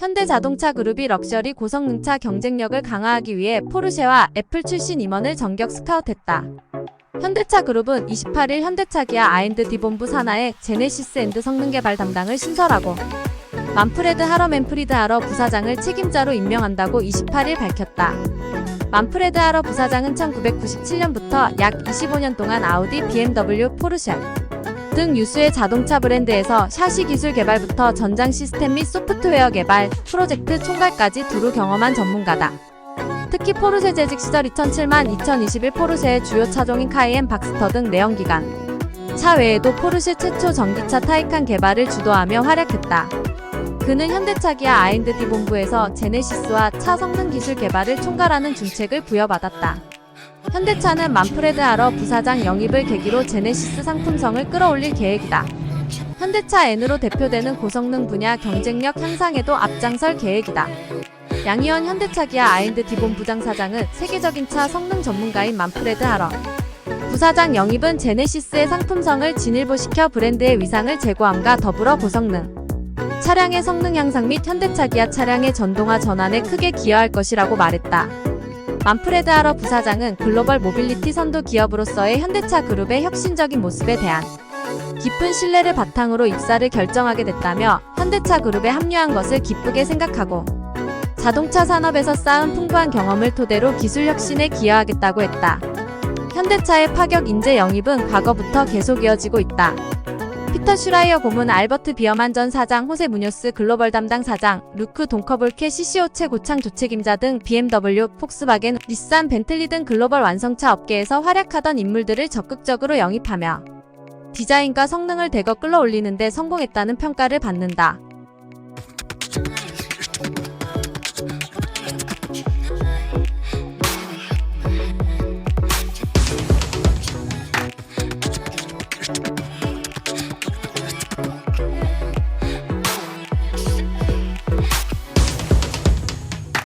현대자동차 그룹이 럭셔리 고성능차 경쟁력을 강화하기 위해 포르쉐와 애플 출신 임원을 전격 스카우트했다. 현대차 그룹은 28일 현대차 기아 아인드 디본부 산하의 제네시스 앤드 성능 개발 담당을 신설하고 만프레드 하러 맨프리드 하러 부사장을 책임자로 임명한다고 28일 밝혔다. 만프레드 하러 부사장은 1997년부터 약 25년 동안 아우디, BMW, 포르쉐 등 유수의 자동차 브랜드에서 샤시 기술 개발부터 전장 시스템 및 소프트웨어 개발, 프로젝트 총괄까지 두루 경험한 전문가다. 특히 포르쉐 재직 시절 2007만 2021 포르쉐의 주요 차종인 카이엔, 박스터 등 내연기관 차 외에도 포르쉐 최초 전기차 타이칸 개발을 주도하며 활약했다. 그는 현대차 기아 아인드디 본부에서 제네시스와 차 성능 기술 개발을 총괄하는 중책을 부여받았다. 현대차는 만프레드 하러 부사장 영입을 계기로 제네시스 상품성을 끌어올릴 계획이다. 현대차 N으로 대표되는 고성능 분야 경쟁력 향상에도 앞장설 계획이다. 양희원 현대차 기아 아인드 디본 부장사장은 세계적인 차 성능 전문가인 만프레드 하러 부사장 영입은 제네시스의 상품성을 진일보시켜 브랜드의 위상을 제고함과 더불어 고성능 차량의 성능 향상 및 현대차 기아 차량의 전동화 전환에 크게 기여할 것이라고 말했다. 만프레드 하러 부사장은 글로벌 모빌리티 선도 기업으로서의 현대차 그룹의 혁신적인 모습에 대한 깊은 신뢰를 바탕으로 입사를 결정하게 됐다며 현대차 그룹에 합류한 것을 기쁘게 생각하고 자동차 산업에서 쌓은 풍부한 경험을 토대로 기술 혁신에 기여하겠다고 했다. 현대차의 파격 인재 영입은 과거부터 계속 이어지고 있다. 피터 슈라이어 고문 알버트 비어만 전 사장 호세 무뉴스 글로벌 담당 사장 루크 돈커볼케 CCO체 고창 조책임자 등 BMW, 폭스바겐, 닛산, 벤틀리 등 글로벌 완성차 업계에서 활약하던 인물들을 적극적으로 영입하며 디자인과 성능을 대거 끌어올리는데 성공했다는 평가를 받는다.